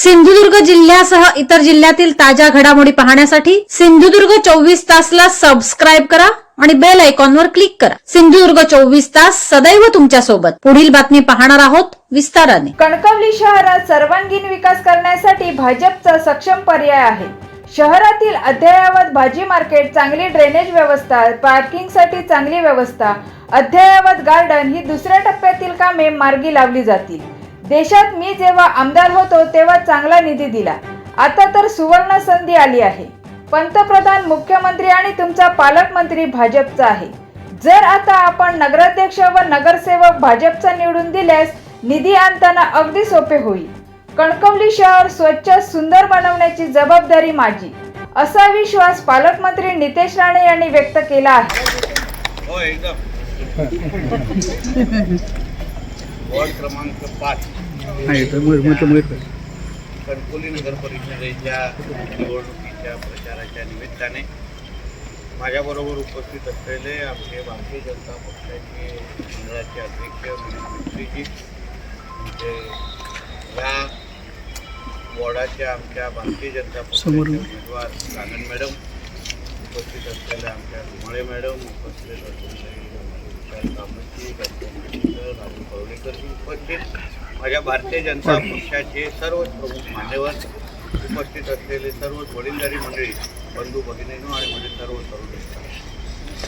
सिंधुदुर्ग जिल्ह्यासह इतर जिल्ह्यातील ताज्या घडामोडी पाहण्यासाठी सिंधुदुर्ग चोवीस तासला सबस्क्राईब करा आणि बेल आयकॉनवर क्लिक करा. सिंधुदुर्ग चोवीस तास सदैव तुमच्यासोबत पुढील बातमी पाहणार आहोत विस्ताराने. कणकवली शहरात सर्वांगीण विकास करण्यासाठी भाजपचा सक्षम पर्याय आहे. शहरातील अद्ययावत भाजी मार्केट चांगली ड्रेनेज व्यवस्था पार्किंगसाठी चांगली व्यवस्था अद्ययावत गार्डन ही दुसऱ्या टप्प्यातील कामे मार्गी लावली जातील. देशात मी जेव्हा आमदार होतो तेव्हा चांगला निधी दिला. आता तर सुवर्ण संधी आली आहे. पंतप्रधान मुख्यमंत्री आणि तुमचा पालकमंत्री भाजपचा आहे. जर आता आपण नगराध्यक्ष व नगरसेवक भाजपचा निवडून दिल्यास निधी आणताना अगदी सोपे होईल. कणकवली शहर स्वच्छ सुंदर बनवण्याची जबाबदारी माझी. असा विश्वास पालकमंत्री नितेश राणे यांनी व्यक्त केला आहे. हो, वॉर्ड क्रमांक पाच. कणकोली नगर परिषदेच्या निवडणुकीच्या प्रचाराच्या निमित्ताने माझ्याबरोबर उपस्थित असलेले आमचे भारतीय जनता पक्षाचे मंडळाचे अध्यक्ष मुश्रीजी आमचे या वॉर्डाच्या आमच्या भारतीय जनता पक्षाचे उमेदवार रांगण मॅडम उपस्थित असलेल्या आमच्या धुमाळे मॅडम उपस्थित असलेले राजू कवळेकरजी उपस्थित माझ्या भारतीय जनता पक्षाचे सर्वच प्रमुख मान्यवर उपस्थित असलेले सर्वच वडीलधारी मंडळी बंधू भगिनीनो आणि माझे सर्व तरुण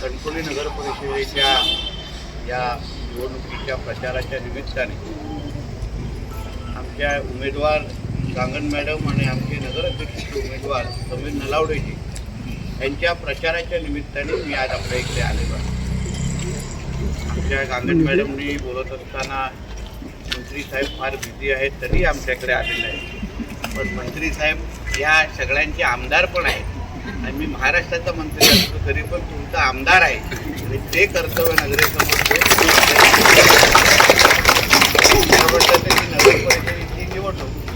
कणकोली नगर परिषदेच्या या निवडणुकीच्या प्रचाराच्या निमित्ताने आमच्या उमेदवार कांगण मॅडम आणि आमचे नगराध्यक्षाचे उमेदवार समीर नलावडेजी यांच्या प्रचाराच्या निमित्ताने मी आज आपल्या इकडे आलेलो आहे. आमच्या कांगण मॅडमनी बोलत असताना मंत्री साहेब फार बिझी आहेत तरी आमच्याकडे आलेले आहेत पण मंत्री साहेब या सगळ्यांचे आमदार पण आहेत. आणि मी महाराष्ट्राचा मंत्री असतो तरी पण तुमचा आमदार आहे. आणि ते कर्तव्य नगरेसमोर म्हणजे नगर परिषदेची निवडणूक.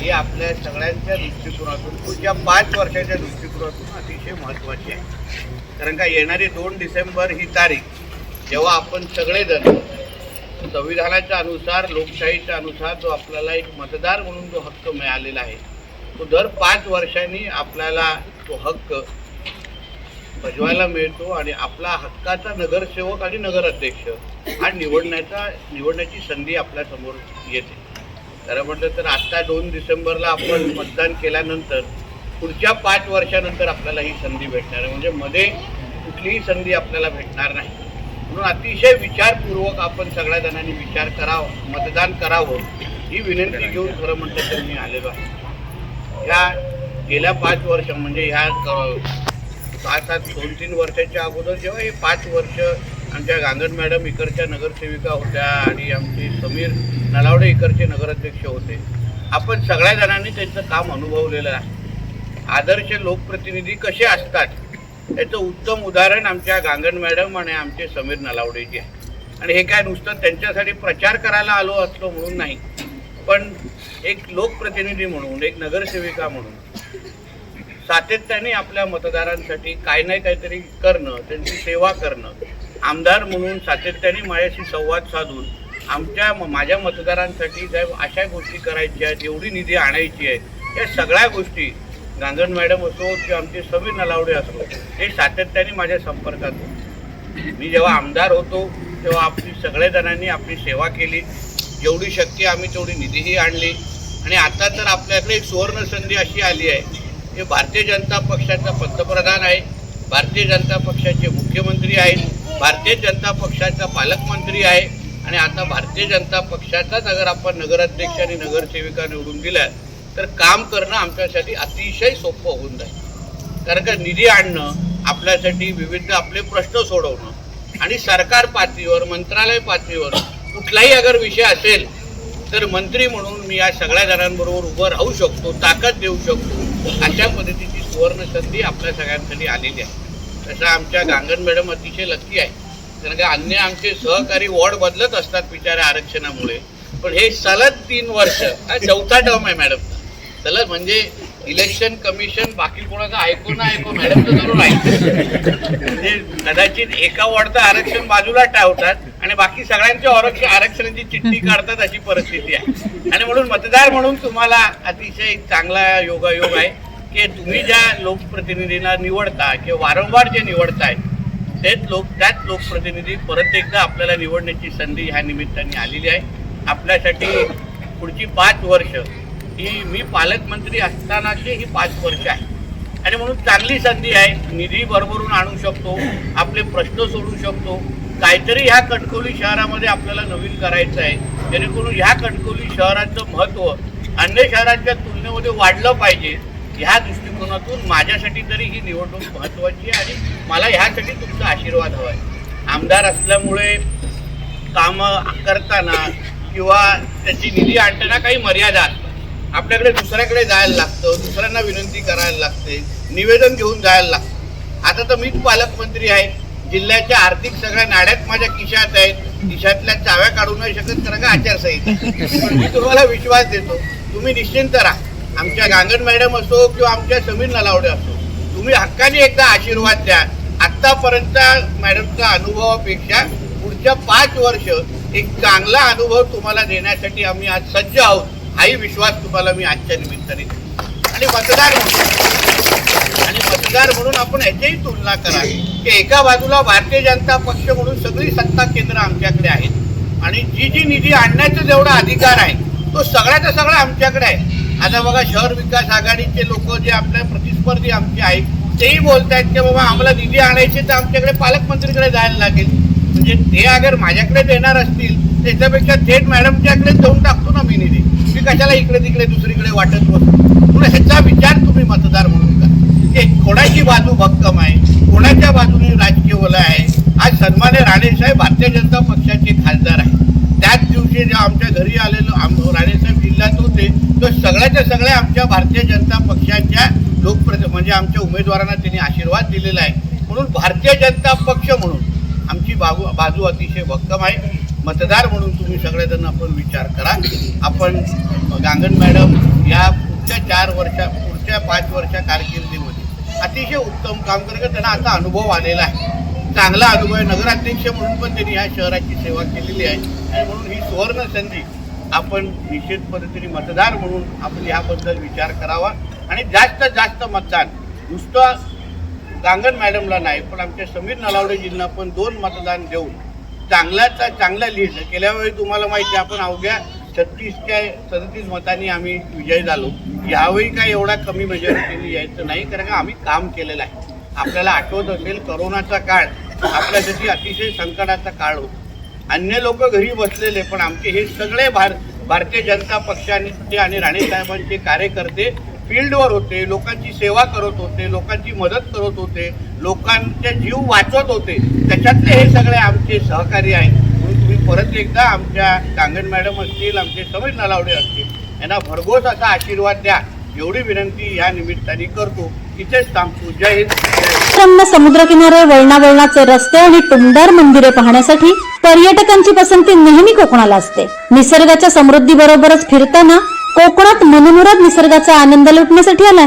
ही आपल्या सगळ्यांच्या दृष्टिकोनातून पुढच्या पाच वर्षाच्या दृष्टिकोनातून अतिशय महत्त्वाची आहे. कारण का येणारी दोन डिसेंबर ही तारीख जेव्हा आपण सगळेजण संविधानाच्या अनुसार लोकशाहीच्या अनुसार जो आपल्याला एक मतदार म्हणून जो हक्क मिळालेला आहे तो दर पाच वर्षांनी आपल्याला तो हक्क बजवायला मिळतो आणि आपला हक्काचा नगरसेवक आणि नगराध्यक्ष हा निवडण्याचा निवडण्याची संधी आपल्यासमोर येते. खरं म्हटलं तर आत्ता दोन डिसेंबरला आपण मतदान केल्यानंतर पुढच्या पाच वर्षानंतर आपल्याला ही संधी भेटणार आहे. म्हणजे मध्ये कुठलीही संधी आपल्याला भेटणार नाही. म्हणून अतिशय विचारपूर्वक आपण सगळ्या जणांनी विचार करावं मतदान करावं ही विनंती घेऊन खरं म्हटलं तर मी आलेलो आहे. या गेल्या पाच वर्ष म्हणजे ह्या सात पाच सात दोन तीन वर्षाच्या अगोदर जेव्हा हे पाच वर्ष आमच्या गांगण मॅडम इकडच्या नगरसेविका होत्या आणि आमचे समीर नलावडे इकडचे नगराध्यक्ष होते आपण सगळ्या जणांनी त्यांचं काम अनुभवलेलं आहे. आदर्श लोकप्रतिनिधी कसे असतात? याचं उत्तम उदाहरण आमच्या गांगण मॅडम आणि आमचे समीर नलावडेजी आहे आणि हे काय नुसतं त्यांच्यासाठी प्रचार करायला आलो असलो म्हणून नाही पण एक लोकप्रतिनिधी म्हणून एक नगरसेविका म्हणून सातत्याने आपल्या मतदारांसाठी काय नाही काहीतरी करणं त्यांची सेवा करणं आमदार म्हणून सातत्याने माझ्याशी संवाद साधून आमच्या म- माझ्या मतदारांसाठी साहेब अशा गोष्टी करायच्या आहेत एवढी निधी आणायची आहे या सगळ्या गोष्टी गांगण मॅडम असो की आमचे सभी नलावडे असो हे सातत्याने माझ्या संपर्कात होते. मी जेव्हा आमदार होतो तेव्हा आपली सगळ्या जणांनी आपली सेवा केली. जेवढी शक्य आम्ही तेवढी निधीही आणली. आणि आता तर आपल्याकडे एक सुवर्ण संधी अशी आली आहे की भारतीय जनता पक्षाचा पंतप्रधान आहे भारतीय जनता पक्षाचे मुख्यमंत्री आहेत भारतीय जनता पक्षाचा पालकमंत्री आहे. आणि आता भारतीय जनता पक्षाचाच अगर आपण नगराध्यक्ष आणि नगरसेविका निवडून दिल्या तर काम करणं आमच्यासाठी अतिशय सोपं होऊन जाईल. कारण का निधी आणणं आपल्यासाठी विविध आपले प्रश्न सोडवणं आणि सरकार पातळीवर मंत्रालय पातळीवर कुठलाही अगर विषय असेल तर मंत्री म्हणून मी या सगळ्या जणांबरोबर उभं राहू शकतो ताकद देऊ शकतो. अशा पद्धतीची सुवर्ण संधी आपल्या सगळ्यांसाठी आलेली आहे. तसं आमच्या गांगण मॅडम अतिशय लक्की आहे. कारण का अन्य आमचे सहकारी वॉर्ड बदलत असतात बिचाऱ्या आरक्षणामुळे. पण हे सलग तीन वर्ष हा चौथा टर्म आहे मॅडम. सलग म्हणजे इलेक्शन कमिशन बाकी कोणाचं ऐकू ना ऐकू मॅडम तर जरूर म्हणजे कदाचित एका वॉर्डचं आरक्षण बाजूला ठेवतात आणि बाकी सगळ्यांच्या आरक्षण आरक्षणाची चिठ्ठी काढतात अशी परिस्थिती आहे. आणि म्हणून मतदार म्हणून तुम्हाला अतिशय चांगला योगायोग आहे की तुम्ही ज्या लोकप्रतिनिधींना निवडता किंवा वारंवार जे निवडताय तेच लोक त्याच लोकप्रतिनिधी परत एकदा आपल्याला निवडण्याची संधी ह्या निमित्ताने आलेली आहे. आपल्यासाठी पुढची पाच वर्ष ही मी पालकमंत्री असतानाचे ही पाच वर्ष आहे. आणि म्हणून चांगली संधी आहे. निधी भरभरून आणू शकतो आपले प्रश्न सोडू शकतो. काहीतरी ह्या कणकवली शहरामध्ये आपल्याला नवीन करायचं आहे. जेणेकरून ह्या कणकवली शहराचं महत्त्व अन्य शहरांच्या तुलनेमध्ये वाढलं पाहिजे. ह्या दृष्टिकोनातून माझ्यासाठी तरी ही निवडणूक महत्त्वाची आहे आणि मला ह्यासाठी तुमचा आशीर्वाद हवा आहे. आमदार असल्यामुळे कामं करताना किंवा त्याची निधी आणताना काही मर्यादा असतात. आपल्याकडे दुसऱ्याकडे जायला लागतं दुसऱ्यांना विनंती करायला लागते निवेदन घेऊन जायला लागतं. आता तर मीच पालकमंत्री आहे. जिल्ह्याच्या आर्थिक सगळ्या नाड्यात माझ्या खिशात आहेत. किशातल्या चाव्या काढू नाही शकत कारण का आचारसंहिता? पण मी तुम्हाला विश्वास देतो तुम्ही निश्चिंत राहा. आमच्या गांगण मॅडम असो किंवा आमच्या समीर नलावडे असो तुम्ही हक्काने एकदा आशीर्वाद द्या. आत्तापर्यंत मॅडमचा अनुभवापेक्षा पुढच्या पाच वर्ष एक चांगला अनुभव तुम्हाला देण्यासाठी आम्ही आज सज्ज आहोत. हाही विश्वास तुम्हाला मी आजच्या निमित्ताने आणि मतदार म्हणून आणि मतदार म्हणून आपण याचीही तुलना करा की एका बाजूला भारतीय जनता पक्ष म्हणून सगळी सत्ता केंद्र आमच्याकडे आहेत. आणि जी जी निधी आणण्याचा जेवढा अधिकार आहे तो सगळ्याचा सगळा आमच्याकडे आहे. आता बघा शहर विकास आघाडीचे लोक जे आपल्या प्रतिस्पर्धी आमचे आहेत तेही बोलत आहेत की बाबा आम्हाला निधी आणायचे तर आमच्याकडे पालकमंत्रीकडे जायला लागेल. म्हणजे ते अगर माझ्याकडे देणार असतील त्याच्यापेक्षा थेट मॅडमच्याकडे देऊन टाकतो ना मी निधी. कशाला इकडे तिकडे दुसरीकडे वाटत बसतो म्हणून ह्याचा विचार तुम्ही मतदार म्हणून करा. की कोणाची बाजू भक्कम आहे? कोणाच्या बाजूने राजकीय वलय आहे? आज सन्मान्य राणेसाहेब भारतीय जनता पक्षाचे खासदार आहे त्याच दिवशी जे आमच्या घरी आलेलो आम राणेसाहेब जिल्ह्यात होते तो सगळ्याच्या सगळ्या आमच्या भारतीय जनता पक्षाच्या लोकप्रति म्हणजे आमच्या उमेदवारांना त्यांनी आशीर्वाद दिलेला आहे. म्हणून भारतीय जनता पक्ष म्हणून आमची बाजू बाजू अतिशय भक्कम आहे. मतदार म्हणून तुम्ही सगळेजण आपण विचार करा. आपण गांगण मॅडम या पुढच्या चार वर्षा पुढच्या पाच वर्षा कारकिर्दीमध्ये अतिशय उत्तम काम करत त्यांना आता अनुभव आलेला आहे. चांगला अनुभव आहे. नगराध्यक्ष म्हणून पण त्यांनी ह्या शहराची सेवा केलेली आहे. आणि म्हणून ही सुवर्ण संधी आपण निश्चित पद्धतीने मतदार म्हणून आपण ह्याबद्दल विचार करावा. आणि जास्त जास्त मतदान. नुसतं गांगण मॅडमला नाही पण आमच्या समीर नलावडेजींना पण दोन मतदान देऊन चांगल्याचा चांगला लीड गेल्यावेळी तुम्हाला माहिती आहे आपण अवघ्या छत्तीस काय सदतीस मतांनी आम्ही विजयी झालो. यावेळी काय एवढा कमी मेजॉरिटीने यायचं नाही कारण का आम्ही काम केलेलं आहे. आपल्याला आठवत असेल करोनाचा काळ आपल्यासाठी अतिशय संकटाचा काळ होता. अन्य लोक घरी बसलेले पण आमचे हे सगळे भार भारतीय जनता पक्षाचे आणि राणेसाहेबांचे कार्यकर्ते फील्डवर होते लोकांची सेवा करत होते लोकांची मदत करत होते. लोकांचे जीव वाचवत होते. त्याच्यातले हे सगळे आमचे सहकारी आहेत. म्हणून तुम्ही परत एकदा आमच्या कांगण मॅडम असतील आमचे समीर नलावडे असतील यांना भरघोस असा आशीर्वाद द्या. एवढी विनंती या निमित्ताने करतो. इथेच थांबतो. जय हिंद. समुद्रकिनारे वळणावळणाचे रस्ते आणि टुमदार मंदिरे पाहण्यासाठी पर्यटकांची पसंती नेहमी कोकणाला असते. निसर्गाच्या समृद्धी बरोबरच फिरताना कोकणात मनमुराद निसर्गाचा आनंद लुटण्यासाठी आला